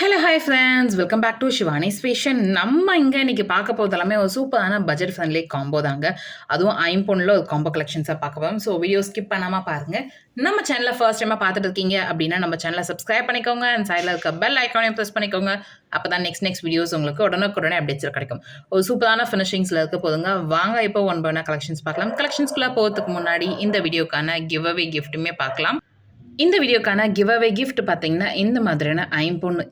Hello hi friends welcome back to Shivani ஸ்பேஷன் நம்ம இங்கே இன்றைக்கி பார்க்க போகிறது எல்லாமே ஒரு சூப்பரான பட்ஜெட் ஃப்ரெண்ட்லி காம்போ தாங்க. அதுவும் ஐம்பொன்னில் ஒரு காம்போ கலெக்ஷன்ஸாக பார்க்க போகிறோம் ஸோ வீடியோ ஸ்கிப் பண்ணாமல் பாருங்கள் நம்ம சேனலில் ஃபர்ஸ்ட் டைமாக பார்த்துட்டு இருக்கீங்க அப்படின்னா நம்ம சேனலை சப்ஸ்கிரைப் பண்ணிக்கோங்க. அண்ட் சைடில் இருக்க பெல் ஐக்கானையும் ப்ரெஸ் பண்ணிக்கோங்க. அப்போ தான் நெக்ஸ்ட் நெக்ஸ்ட் வீடியோஸ் உங்களுக்கு உடனுக்குடனே அப்டேட்ஸில் கிடைக்கும். ஒரு சூப்பரான ஃபினிஷிங்ஸில் இருக்க போதுங்க. வாங்க இப்போ ஒன் பை கலெக்ஷன்ஸ் பார்க்கலாம். கலெக்ஷன்ஸ்குள்ளே போகிறதுக்கு முன்னாடி இந்த வீடியோக்கான கிவ் அவே கிஃப்ட்டுமே பார்க்கலாம். இந்த வீடியோக்கான கிவ் அவே கிஃப்ட் பார்த்தீங்கன்னா இந்த மாதிரியான ஐம்பொன்னு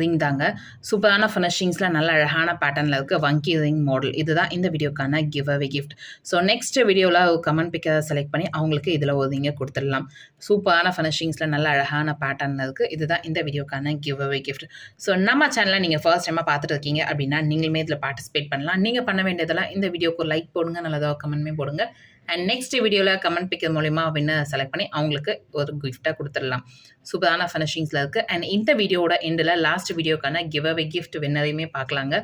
ரிங் தாங்க சூப்பரான ஃபினிஷிங்ஸில் நல்ல அழகான பேட்டர்னில் இருக்குது வங்கி ரிங் மாடல் இதுதான் இந்த வீடியோக்கான give away gift so next வீடியோவில் கமெண்ட் பிக்கை செலக்ட் பண்ணி அவங்களுக்கு இதில் ஒரு ரிங்கை கொடுத்துடலாம். சூப்பரான ஃபினிஷிங்ஸில் நல்ல அழகான பேட்டர்னில் இருக்குது இதுதான் இந்த வீடியோக்கான கிவ் அவே கிஃப்ட் ஸோ நம்ம சேனலில் நீங்கள் ஃபர்ஸ்ட் டைமாக பார்த்துட்டு இருக்கீங்க அப்படின்னா நீங்களுமே இதில் பார்ட்டிசிபேட் பண்ணலாம். நீங்கள் பண்ண வேண்டியதெல்லாம் இந்த வீடியோக்கு லைக் போடுங்க. நல்லதாக கமெண்ட்மே போடுங்க. அண்ட் நெக்ஸ்ட் வீடியோவில் கமெண்ட் பிக்கர் மூலிமா அப்படின்னு செலக்ட் பண்ணி அவங்களுக்கு ஒரு கிஃப்ட்டாக கொடுத்துடலாம். சூப்பரான ஃபினிஷிங்ஸில் இருக்குது அண்ட் இந்த வீடியோட எண்டில் லாஸ்ட் வீடியோக்கான கிவ் அவே கிஃப்ட் வின்னரையுமே பார்க்கலாங்க.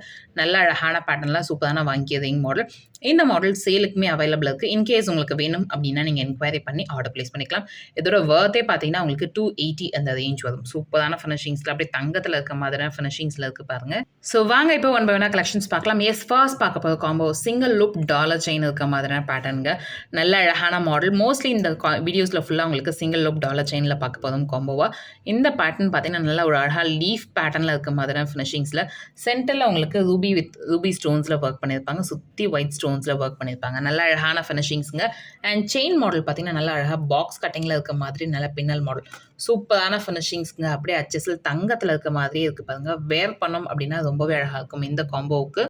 நல்ல அழகான பேட்டர்ன்லாம் சூப்பரான வாங்கியதையும் மாடல் இந்த மாடல் சேலுக்குமே அவைலபிள் இருக்குது இன்கேஸ் உங்களுக்கு வேணும் அப்படின்னா நீங்கள் என்கொயரி பண்ணி ஆர்டர் ப்ளேஸ் பண்ணிக்கலாம். இதோட வேர்த்தே பார்த்தீங்கன்னா உங்களுக்கு டூ எயிட்டி அந்த ரேஞ்ச் வரும். சூப்பரான ஃபினிஷிங்ஸில் அப்படியே தங்கத்தில் இருக்க மாதிரியான ஃபினிஷிங்ஸில் இருக்குது பாருங்கள் ஸோ வாங்க இப்போ ஒன் பை ஒன்னா கலெக்ஷன்ஸ் பார்க்கலாம். எஸ் ஃபர்ஸ்ட் பார்க்க போகிற combo single loop dollar chain இருக்க மாதிரியான பேட்டர்னுங்க நல்ல அழகான மாடல் மோஸ்ட்லி இந்த வீடியோஸில் ஃபுல்லாக உங்களுக்கு சிங்கிள் லோப் டாலர் செயினில் பார்க்க போதும் காம்போவாக இந்த பேட்டர்ன் பார்த்தீங்கன்னா நல்ல ஒரு அழகாக லீஃப் பேட்டர்னில் இருக்க மாதிரியான ஃபினிஷிங்ஸில் சென்டரில் உங்களுக்கு ரூபி வித் ரூபி ஸ்டோன்ஸில் ஒர்க் பண்ணியிருப்பாங்க. சுற்றி ஒயிட் ஸ்டோன்ஸில் ஒர்க் பண்ணியிருப்பாங்க. நல்ல அழகான ஃபினிஷிங்ஸுங்க அண்ட் செயின் மாடல் பார்த்தீங்கன்னா நல்லா அழகாக பாக்ஸ் கட்டிங்கில் இருக்க மாதிரி நல்ல பின்னல் மாடல் சூப்பரான ஃபினிஷிங்ஸுங்க அப்படியே அச்சஸில் தங்கத்தில் இருக்க மாதிரியே இருக்குது பாருங்கள் வேர் பண்ணோம் அப்படின்னா ரொம்பவே அழகாக இருக்கும் இந்த காம்போவுக்கு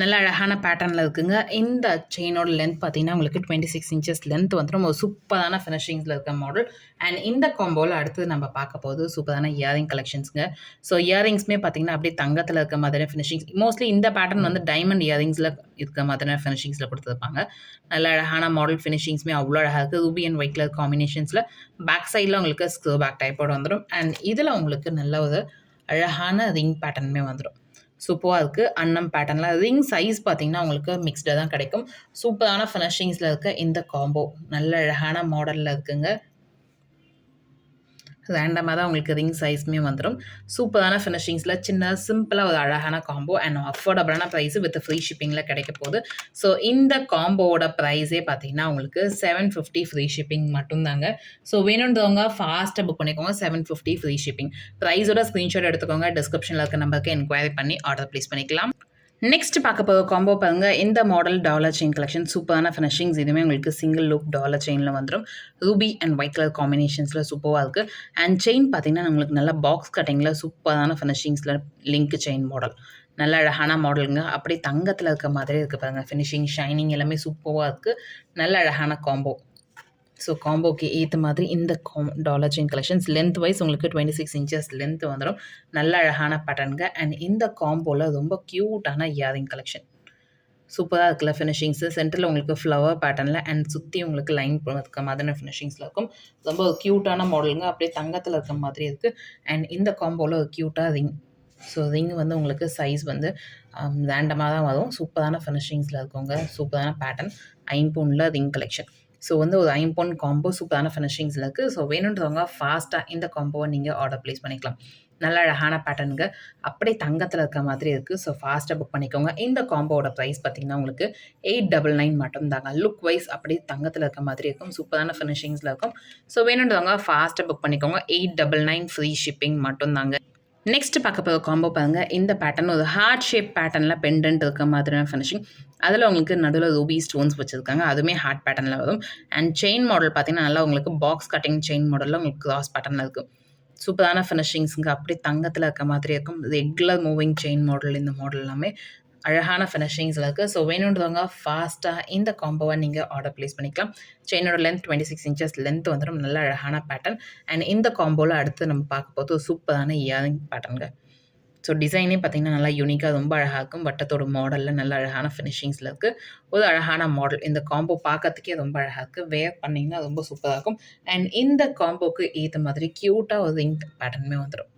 நல்ல அழகான பேட்டர்னில் இருக்குங்க. இந்த செயினோட லென்த் பார்த்தீங்கன்னா உங்களுக்கு டுவெண்ட்டி சிக்ஸ் இன்ச்சஸ் லென்த் வந்துடும் ரொம்ப சூப்பரான ஃபினிஷிங்ஸில் இருக்க மாடல் அண்ட் இந்த காம்போவில் அடுத்தது நம்ம பார்க்க போகுது சூப்பரான இயரிங் கலெக்ஷன்ஸுங்க ஸோ இயரிங்ஸ்மே பார்த்தீங்கன்னா அப்படியே தங்கத்தில் இருக்க மாதிரியான ஃபினிஷிங்ஸ் மோஸ்ட்லி இந்த பேட்டர்ன் வந்து டைமண்ட் இயரிங்ஸில் இருக்க மாதிரியான ஃபினிஷிங்ஸில் கொடுத்துருப்பாங்க. நல்ல அழகான மாடல் ஃபினிஷிங்ஸுமே அவ்வளோ அழகாக இருக்குது ரூபி அண்ட் ஒயிட் கலர் காம்பினேஷன்ஸில் பேக் சைடில் உங்களுக்கு ஸ்க்ரூ பேக் டைப்போடு வந்துடும் அண்ட் இதில் உங்களுக்கு நல்ல ஒரு அழகான ரிங் பேட்டர்னுமே வந்துடும் சூப்பராக இருக்குது அன்னம் பேட்டர்னில் ரிங் சைஸ் பார்த்தீங்கன்னா உங்களுக்கு மிக்ஸ்டாக தான் கிடைக்கும். சூப்பரான ஃபினிஷிங்ஸில் இருக்க இந்த காம்போ நல்ல அழகான மாடலில் இருக்குங்க. ரேண்டமாக தான் உங்களுக்கு ரிங் சைஸ்மே வந்துடும் சூப்பரான ஃபினிஷிங்ஸில் சின்ன சிம்பிளாக ஒரு அழகான காம்போ அண்ட் அஃபோர்டபுளான ப்ரைஸு வித் ஃப்ரீ ஷிப்பிங்கில் கிடைக்க போகுது. ஸோ இந்த காம்போவோட ப்ரைஸே பார்த்தீங்கன்னா உங்களுக்கு செவன் ஃபிஃப்டி ஃப்ரீ ஷிப்பிங் மட்டும்தாங்க. ஸோ வேணுன்றவங்க ஃபாஸ்ட்டாக புக் பண்ணிக்கோங்க செவன் ஃபிஃப்டி ஃப்ரீ ஷிப்பிங் ப்ரைஸோட ஸ்க்ரீன்ஷாட் எடுத்துக்கோங்க டிஸ்கிரிப்ஷனில் இருக்க நம்பருக்கு என்கொயரி பண்ணி ஆர்டர் ப்ளேஸ் பண்ணிக்கலாம். நெக்ஸ்ட் பார்க்க போகிற காம்போ பாருங்க. இந்த மாடல் டாலர் செயின் கலெக்ஷன் சூப்பரான ஃபினிஷிங்ஸ் இதுவுமே உங்களுக்கு சிங்கிள் லுக் டாலர் செயினில் வந்துடும் ரூபி அண்ட் ஒயிட் கலர் காம்பினேஷன்ஸில் சூப்பராக இருக்குது அண்ட் செயின் பார்த்தீங்கன்னா உங்களுக்கு நல்ல பாக்ஸ் கட்டிங்கில் சூப்பரான ஃபினிஷிங்ஸில் லிங்க் செயின் மாடல் நல்ல அழகான மாடலுங்க அப்படியே தங்கத்தில் இருக்க மாதிரியே இருக்குது பாருங்கள் ஃபினிஷிங் ஷைனிங் எல்லாமே சூப்பராக இருக்குது நல்ல அழகான காம்போ ஸோ காம்போக்கு ஏற்ற மாதிரி இந்த com dollar chain collections length wise உங்களுக்கு டுவெண்ட்டி சிக்ஸ் இன்ச்சஸ் லென்த் வந்துடும் நல்ல அழகான பேட்டர்னுங்க அண்ட் இந்த காம்போவில் ரொம்ப க்யூட்டான இயரிங் கலெக்ஷன் சூப்பராக இருக்குல்ல ஃபினிஷிங்ஸு சென்டரில் உங்களுக்கு ஃப்ளவர் பேட்டர்னில் அண்ட் சுற்றி உங்களுக்கு லைன் இருக்க மாதிரியான ஃபினிஷிங்ஸில் இருக்கும். ரொம்ப க்யூட்டான மாடலுங்க அப்படியே தங்கத்தில் இருக்க மாதிரி இருக்குது அண்ட் இந்த காம்போவில் ஒரு க்யூட்டாக ரிங் ஸோ ரிங் வந்து உங்களுக்கு சைஸ் வந்து um, ரேண்டமாக தான் வரும். சூப்பரான ஃபினிஷிங்ஸில் இருக்கவங்க சூப்பரான பேட்டர்ன் ஐம்பூனில் ரிங் கலெக்ஷன் ஸோ வந்து ஒரு ஐம்பொன் காம்போ சூப்பரான ஃபினிஷிங்ஸில் இருக்குது ஸோ வேணுன்றவங்க ஃபாஸ்ட்டாக இந்த காம்போவை நீங்கள் ஆர்டர் ப்ளேஸ் பண்ணிக்கலாம். நல்ல அழகான பேட்டர்னுங்க அப்படியே தங்கத்தில் இருக்க மாதிரி இருக்குது ஸோ ஃபாஸ்ட்டாக புக் பண்ணிக்கோங்க. இந்த காம்போவோட ப்ரைஸ் பார்த்தீங்கன்னா உங்களுக்கு எயிட் டபுள் நைன் மட்டும்தாங்க. லுக் வைஸ் அப்படியே தங்கத்தில் இருக்க மாதிரி இருக்கும். சூப்பரான ஃபினிஷிங்ஸில் இருக்கும். ஸோ வேணுன்றவங்க ஃபாஸ்ட்டாக புக் பண்ணிக்கோங்க. Eight double nine free shipping மட்டும்தாங்க. நெக்ஸ்ட் பார்க்க போகிற காம்போ பாருங்கள் இந்த பேட்டர்ன் ஒரு ஹார்ட் ஷேப் பேட்டர்னில் பெண்டன்ட் இருக்க மாதிரியான ஃபினிஷிங் அதில் உங்களுக்கு நடுவில் ரூபி ஸ்டோன்ஸ் வச்சுருக்காங்க. அதுவுமே ஹார்ட் பேட்டர்னில் வரும். அண்ட் செயின் மாடல் பார்த்தீங்கன்னா நல்லா உங்களுக்கு பாக்ஸ் கட்டிங் செயின் மாடலில் உங்களுக்கு கிராஸ் பேட்டர்னில் இருக்கும். சூப்பரான ஃபினிஷிங்ஸுங்க அப்படியே தங்கத்தில் இருக்க மாதிரி இருக்கும். ரெகுலர் மூவிங் செயின் மாடல் இந்த மாடல் எல்லாமே. அழகான ஃபினிஷிங்ஸில் இருக்குது ஸோ வேணுன்றவங்க ஃபாஸ்ட்டாக இந்த காம்போவை நீங்கள் ஆர்டர் ப்ளேஸ் பண்ணிக்கலாம். செயினோட length twenty six inches length வந்துடும் நல்ல அழகான பேட்டர்ன் அண்ட் இந்த காம்போவில் அடுத்து நம்ம பார்க்க போது சூப்பரான இயரிங் பேட்டர்னுங்க ஸோ டிசைனே பார்த்திங்கன்னா நல்லா யூனிக்காக ரொம்ப அழகாக இருக்கும். வட்டத்தோட மாடலில் நல்ல அழகான ஃபினிஷிங்ஸில் இருக்குது ஒரு அழகான மாடல் இந்த காம்போ பார்க்கறதுக்கே ரொம்ப அழகாக இருக்குது வேர் பண்ணிங்கன்னா ரொம்ப சூப்பராக இருக்கும். அண்ட் இந்த காம்போக்கு ஏற்ற மாதிரி க்யூட்டாக ஒரு இங்க் பேட்டர்னுமே வந்துடும்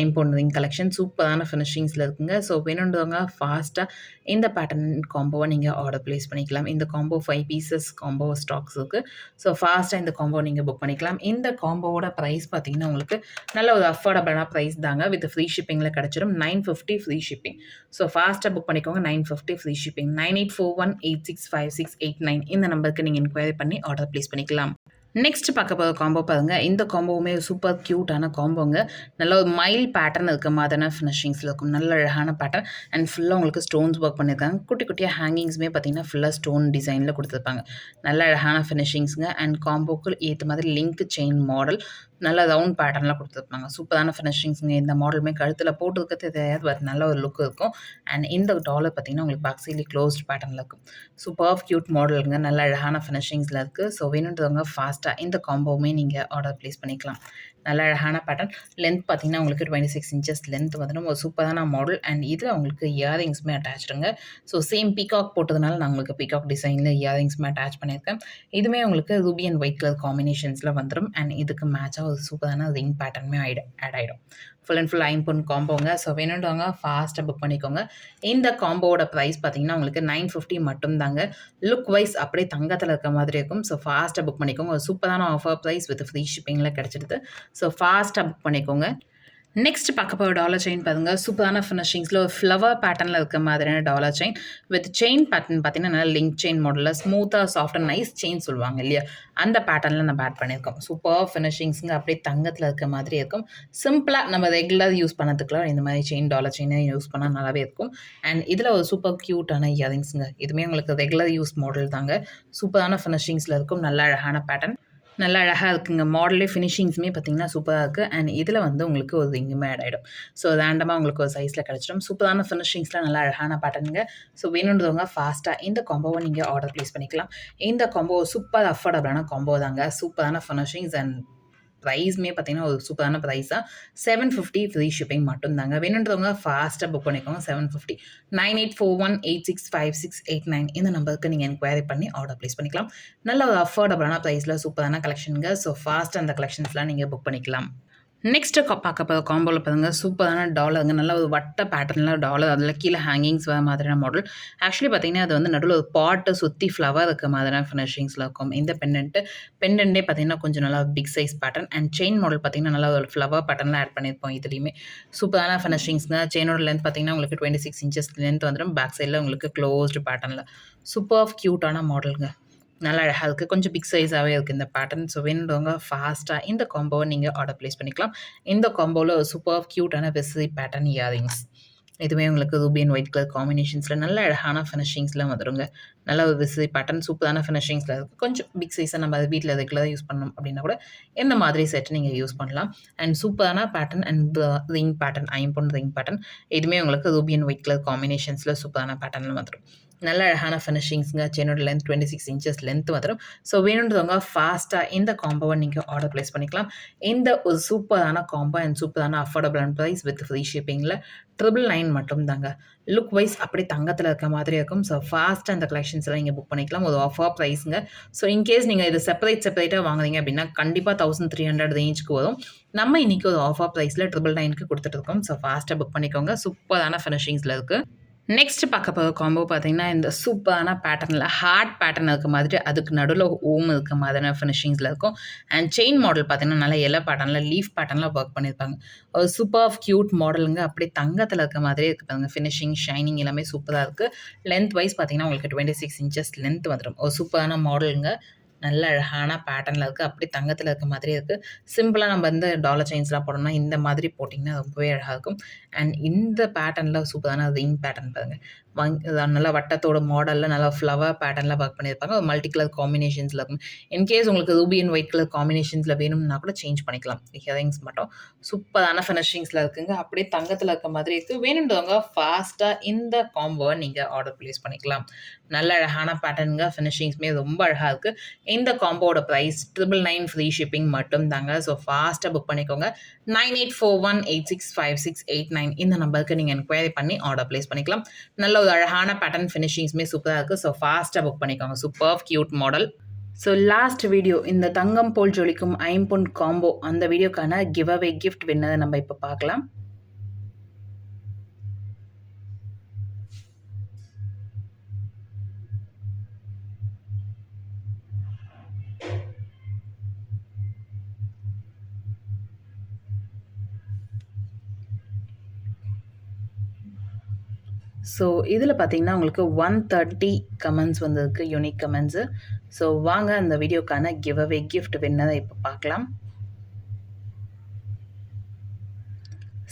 ஐம்பொன் ரிங் கலெக்ஷன் சூப்பரான ஃபினிஷிங்ஸில் இருக்குங்க. ஸோ வேணுன்றவங்க ஃபாஸ்ட்டாக இந்த பேட்டர்ன் காம்போவை நீங்கள் ஆர்டர் ப்ளேஸ் பண்ணிக்கலாம். இந்த combo five pieces combo stocks இருக்குது ஸோ ஃபாஸ்ட்டாக இந்த காம்போ நீங்கள் புக் பண்ணிக்கலாம். இந்த காம்போவோட ப்ரைஸ் பார்த்தீங்கன்னா உங்களுக்கு நல்ல ஒரு அஃபோர்டபுளான ப்ரைஸ் தாங்க. வித் ஃப்ரீ ஷிப்பிங்கில் கிடச்சிடும் nine fifty free shipping so ஃபாஸ்ட்டாக புக் பண்ணிக்கோங்க. Nine fifty free shipping nine eight four one eight six five six eight nine இந்த நம்பருக்கு நீங்கள் என்கொயரி பண்ணி ஆர்டர் ப்ளேஸ் பண்ணிக்கலாம். நெக்ஸ்ட் பார்க்க போகிற காம்போ பாருங்க. இந்த காம்போவுமே சூப்பர் க்யூட்டான காம்போங்க நல்ல ஒரு மைல் பேட்டர்ன் இருக்க மாதிரியான ஃபினிஷிங்ஸில் இருக்கும். நல்ல அழகான பேட்டர்ன் அண்ட் ஃபுல்லாக உங்களுக்கு ஸ்டோன்ஸ் ஒர்க் பண்ணியிருக்காங்க. குட்டி குட்டியாக ஹேங்கிங்ஸுமே பார்த்தீங்கன்னா ஃபுல்லாக ஸ்டோன் டிசைனில் கொடுத்துருப்பாங்க. நல்ல அழகான ஃபினிஷிங்ஸுங்க அண்ட் காம்போக்கு ஏற்ற மாதிரி லிங்க் செயின் மாடல் நல்ல ரவுண்ட் பேட்டர்னில் கொடுத்துருப்பாங்க. சூப்பரான ஃபினிஷிங்ஸுங்க இந்த மாடலுமே கழுத்தில் போட்டுருக்கிறது தெரியாது. பட் நல்ல ஒரு லுக் இருக்கும். அண்ட் இந்த டாலர் பார்த்தீங்கன்னா உங்களுக்கு பாக்ஸிலி க்ளோஸ்ட் பேட்டர்னில் இருக்கும். சூப்பர் க்யூட் மாடலுங்க நல்ல அழகான ஃபினிஷிங்ஸில் இருக்குது ஸோ வேணுன்றவங்க ஃபாஸ்ட்டாக இந்த காம்போவுமே நீங்கள் ஆர்டர் ப்ளேஸ் பண்ணிக்கலாம். நல்ல அழகான பேட்டர்ன் லென்த் பார்த்தீங்கன்னா உங்களுக்கு டுவெண்ட்டி சிக்ஸ் இன்ச்சஸ் லென்த் வந்துடும். ஒரு சூப்பரான மாடல் அண்ட் இதில் உங்களுக்கு இயரிங்ஸுமே அட்டாச்சுடுங்க ஸோ சேம் பீகாக் போட்டதுனால நான் உங்களுக்கு பீகாக் டிசைனில் இயரிங்ஸுமே அட்டாச் பண்ணியிருக்கேன். இதுவுமே உங்களுக்கு ரூபி அண்ட் ஒயிட் கலர் காம்பினேஷன்ஸில் வந்துடும். அண்ட் இதுக்கு மேட்சாக ஒரு சூப்பரான ரிங் பேட்டர்னுமே ஆகிடும் ஆட் ஆகிடும் ஃபுல் அண்ட் ஃபுல் ஐம்பொன் காம்போங்க ஸோ வேணுன்றவங்க ஃபாஸ்ட்டாக புக் பண்ணிக்கோங்க. இந்த காம்போவோட ப்ரைஸ் பார்த்தீங்கன்னா உங்களுக்கு நைன் ஃபிஃப்டி மட்டும் தாங்க லுக் வைஸ் அப்படியே தங்கத்தில் இருக்க மாதிரி இருக்கும். ஸோ ஃபாஸ்ட்டாக புக் பண்ணிக்கோங்க. ஒரு சூப்பரான ஆஃபர் ப்ரைஸ் வித் ஃப்ரீ ஷிப்பிங்கில் கிடச்சிடுது. ஸோ ஃபாஸ்ட்டாக புக் பண்ணிக்கோங்க. நெக்ஸ்ட் பார்க்க போகிற டாலர் செயின் பாருங்க. சூப்பரான ஃபினிஷிங்ஸில் ஒரு ஃப்ளவர் பேட்டர்னில் இருக்க மாதிரியான dollar chain with chain pattern பார்த்தீங்கன்னா நல்லா லிங்க் செயின் மாடலில் ஸ்மூத்தாக சாஃப்ட் அண்ட் நைஸ் செயின் சொல்லுவாங்க இல்லையா? அந்த பேட்டர்னில் நம்ம ஆட் பண்ணியிருக்கோம் சூப்பர் ஃபினிஷிங்ஸுங்க அப்படியே தங்கத்தில் இருக்க மாதிரி இருக்கும். சிம்பிளாக நம்ம ரெகுலர் யூஸ் பண்ணதுக்குலாம் இந்த மாதிரி செயின் டாலர் செயினை யூஸ் பண்ணால் நல்லாவே இருக்கும். அண்ட் இதில் ஒரு சூப்பர் க்யூட்டான இயரிங்ஸுங்க இதுவுமே உங்களுக்கு ரெகுலர் யூஸ் மாடல் தாங்க. சூப்பரான ஃபினிஷிங்ஸில் இருக்கும். நல்ல அழகான பேட்டர்ன் நல்லா அழகாக இருக்குங்க. மாடலே ஃபினிஷிங்ஸுமே பார்த்திங்கன்னா சூப்பராக இருக்குது அண்ட் இதில் வந்து உங்களுக்கு ஒரு இங்குமே ஆட் ஆகிடும் ஸோ ரேண்டமாக உங்களுக்கு ஒரு சைஸில் கிடச்சிடும். சூப்பரான ஃபினிஷிங்ஸில் நல்லா அழகான பேட்டர்னுங்க ஸோ வேணுன்றவங்க ஃபாஸ்ட்டாக இந்த காம்போவை நீங்கள் ஆர்டர் ப்ளேஸ் பண்ணிக்கலாம். இந்த காம்போ சூப்பர் அஃபோர்டபுளான காம்போ தாங்க. சூப்பரான ஃபினிஷிங்ஸ் அண்ட் ப்ரைஸுமே பார்த்தீங்கன்னா ஒரு சூப்பரான ப்ரைஸாக செவன் ஃபிஃப்டி ஃப்ரீ ஷிப்பிங் மட்டும்தாங்க. வேணுன்றவங்க ஃபாஸ்ட்டாக புக் பண்ணிக்கோங்க. Seven fifty nine eight four one eight six five six eight nine இந்த நம்பருக்கு நீங்கள் என்கொயரி பண்ணி ஆர்டர் ப்ளேஸ் பண்ணிக்கலாம். நல்ல ஒரு அஃபோர்டபுளான ப்ரைஸில் சூப்பரான கலெக்ஷனுங்க ஸோ ஃபாஸ்ட் அந்த கலெக்ஷன்ஸ்லாம் நீங்கள் புக் பண்ணிக்கலாம். நெக்ஸ்ட்டு பார்க்க போகிற காம்போவில் பாருங்க. சூப்பரான டாலருங்க நல்ல ஒரு வட்ட பேட்டர்னில் டாலர் அதில் கீழே ஹேங்கிங்ஸ் வர மாதிரியான மாடல் ஆக்சுவலி பார்த்தீங்கன்னா அது வந்து நடுவில் ஒரு பாட்டை சுற்றி ஃப்ளவர் இருக்க மாதிரியான ஃபினிஷிங்ஸில் இருக்கும். இந்த பெண்டன்ட்டு பெண்டன்ட்டே பார்த்தீங்கன்னா கொஞ்சம் நல்லா big size pattern and chain model பார்த்தீங்கன்னா நல்லா ஒரு ஃப்ளவர் பேட்டர்னில் ஆட் பண்ணியிருப்போம் இதுலேயுமே. சூப்பரான ஃபினிஷிங்ஸ்ங்க செயினோட லென்த் பார்த்தீங்கன்னா உங்களுக்கு டுவெண்ட்டி சிக்ஸ் இன்ச்சஸ் லென்த் வந்துடும் பேக் சைடில் உங்களுக்கு க்ளோஸ்டு பேட்டர்னில் சூப்பர் க்யூட்டான மாடலுங்க நல்லா அழகாக இருக்குது கொஞ்சம் பிக் சைஸாகவே இருக்குது இந்த பேட்டர்ன் ஸோ வேணுறவங்க ஃபாஸ்ட்டாக இந்த காம்போவை நீங்கள் ஆர்டர் ப்ளேஸ் பண்ணிக்கலாம். இந்த காம்போவில் சூப்பர் க்யூட்டான வெசி பேட்டர்ன் இயரிங்ஸ் இதுவே உங்களுக்கு ரூபி அண்ட் ஒயிட் கலர் காம்பினேஷன்ஸில் நல்ல அழகான ஃபினிஷிங்ஸ்லாம் வந்துடுங்க நல்ல ஒரு விசி பேட்டர்ன் சூப்பரான ஃபினிஷிங்ஸில் இருக்குது கொஞ்சம் பிக் சைஸாக நம்ம அதை வீட்டில் ரெகுலராக யூஸ் பண்ணோம் அப்படின்னா கூட எந்த மாதிரி செட் நீங்கள் யூஸ் பண்ணலாம். அண்ட் சூப்பரான பேட்டர்ன் அண்ட் ரிங் பேட்டர்ன் ஐம்பொன் ரிங் பேட்டர்ன் எதுவுமே உங்களுக்கு ரூபி அண்ட் ஒயிட் கலர் காம்பினேஷன்ஸில் சூப்பரான பேட்டர்னில் வந்துடும் நல்ல அழகான ஃபினிஷிங்ஸுங்க செயினோட length twenty six inches length வந்துடும் ஸோ வேணுன்றவங்க ஃபாஸ்ட்டாக இந்த காம்போவை நீங்கள் ஆர்டர் ப்ளேஸ் பண்ணிக்கலாம். இந்த ஒரு சூப்பரான காம்போ அண்ட் சூப்பரான அஃபோர்டபுளான ப்ரைஸ் வித் ஃப்ரீ ஷிப்பிங்கில் ட்ரிபிள் நைன் மட்டும் தாங்க லுக் வைஸ் அப்படியே தங்கத்தில் இருக்க மாதிரி இருக்கும். ஸோ ஃபாஸ்ட்டாக அந்த கலெக்ஷன்ஸ்லாம் நீங்கள் புக் பண்ணிக்கலாம். ஒரு ஆஃபர் ப்ரைஸுங்க ஸோ இன்கேஸ் நீங்கள் இது செப்பரேட் செப்பரேட்டாக வாங்குறீங்க அப்படின்னா கண்டிப்பாக தௌசண்ட் த்ரீ ஹண்ட்ரட் ரேஞ்சுக்கு வரும். நம்ம இன்றைக்கி ஒரு ஆஃபர் ப்ரைஸில் ட்ரிபிள் நைனுக்கு கொடுத்துட்ருக்கோம் ஸோ ஃபாஸ்ட்டாக புக் பண்ணிக்கோங்க. சூப்பரான ஃபினிஷிங்ஸில் இருக்குது நெக்ஸ்ட் பார்க்க போகிற காம்போ பார்த்தீங்கன்னா இந்த சூப்பரான பேட்டர்னில் ஹார்ட் பேட்டர்ன் இருக்க மாதிரி அதுக்கு நடுவில் ஓம் இருக்க மாதிரியான ஃபினிஷிங்ஸில் இருக்கும். அண்ட் செயின் மாடல் பார்த்தீங்கன்னா நல்லா எல்லோ பேட்டர்னில் லீஃப் பேட்டர்னில் ஒர்க் பண்ணியிருப்பாங்க. ஒரு சூப்பர் ஆஃப் க்யூட் மாடலுங்க அப்படி தங்கத்தில் இருக்க மாதிரியே இருக்கு பாருங்க. ஃபினிஷிங் ஷைனிங் எல்லாமே சூப்பராக இருக்குது லென்த் வைஸ் பார்த்தீங்கன்னா உங்களுக்கு டுவெண்ட்டி சிக்ஸ் இன்ச்சஸ் லென்த் வந்துடும் ஒரு சூப்பரான மாடலுங்க நல்ல அழகான பேட்டர்னில் இருக்குது அப்படி தங்கத்தில் இருக்க மாதிரி இருக்குது சிம்பிளாக நம்ம வந்து டாலர் செயின்ஸ்லாம் போடணும்னா இந்த மாதிரி போட்டிங்கன்னா ரொம்பவே அழகாக இருக்கும். அண்ட் இந்த பேட்டர்னில் சூப்பரான ரிங் பேட்டர்ன் பாருங்கள் வங் நல்லா வட்டத்தோட மாடலில் நல்லா ஃப்ளவர் பேட்டர்னில் ஒர்க் பண்ணியிருப்பாங்க. ஒரு மல்டி கலர் காம்பினேஷன்ஸில் இருக்கும். இன்கேஸ் உங்களுக்கு ரூபி அண்ட் ஒயிட் கலர் காம்பினேஷன்ஸில் வேணும்னா கூட சேஞ்ச் பண்ணிக்கலாம். ஹியரிங்ஸ் மட்டும். சூப்பரான ஃபினிஷிங்ஸில் இருக்குங்க. அப்படியே தங்கத்தில் இருக்க மாதிரி இருக்குது வேணுன்றவங்க ஃபாஸ்ட்டாக இந்த காம்போவை நீங்கள் ஆர்டர் ப்ளேஸ் பண்ணிக்கலாம். நல்ல அழகான பேட்டர்னுங்க ஃபினிஷிங்ஸுமே ரொம்ப அழகாக இருக்குது இந்த காம்போட price triple nine free shipping மட்டும் தாங்க ஸோ ஃபாஸ்ட்டாக புக் பண்ணிக்கோங்க. Nine eight four one eight six five six eight nine இந்த நம்பருக்கு நீங்கள் என்கொயரி பண்ணி ஆர்டர் ப்ளேஸ் பண்ணிக்கலாம். நல்ல ஒரு அழகான பேட்டர்ன் ஃபினிஷிங்ஸுமே சூப்பராக இருக்குது ஸோ ஃபாஸ்ட்டாக புக் பண்ணிக்கோங்க. Super cute model so last video இந்த தங்கம் போல் ஜொலிக்கும் ஐம்பொன் காம்போ அந்த வீடியோக்கான கிவ் அவே கிஃப்ட் வின்னதை நம்ம இப்போ பார்க்கலாம். ஸோ இதில் பார்த்தீங்கன்னா உங்களுக்கு ஒன் தேர்ட்டி கமெண்ட்ஸ் வந்திருக்கு யூனிக் கமெண்ட்ஸு ஸோ வாங்க அந்த வீடியோக்கான கிவ் அவே கிஃப்ட் வின்னதை இப்போ பார்க்கலாம்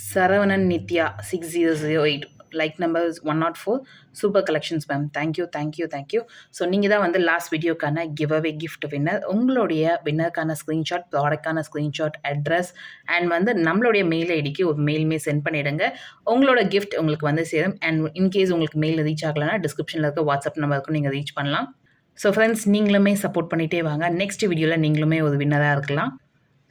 Saravanan Nithya six zero zero eight like number one not four super collections ma'am thank you thank you thank you so நீங்கள் தான் வந்து லாஸ்ட் வீடியோக்கான கிவ் அவே கிஃப்ட் வின்னர் உங்களுடைய வின்னருக்கான ஸ்க்ரீன்ஷாட் ப்ராடக்டான ஸ்க்ரீன்ஷாட் அட்ரஸ் அண்ட் வந்து நம்மளுடைய மெயில் ஐடிக்கு ஒரு மெயிலுமே சென்ட் பண்ணிவிடுங்க உங்களோட கிஃப்ட் உங்களுக்கு வந்து சேரும். அண்ட் இன்கேஸ் உங்களுக்கு மெயில் ரீச் ஆகலைன்னா டிஸ்கிரிப்ஷனில் இருக்க வாட்ஸ்அப் நம்பருக்கும் நீங்கள் ரீச் பண்ணலாம். ஸோ ஃப்ரெண்ட்ஸ் நீங்களுமே சப்போர்ட் பண்ணிகிட்டே வாங்க. நெக்ஸ்ட் வீடியோவில் நீங்களுமே ஒரு வின்னராக இருக்கலாம்.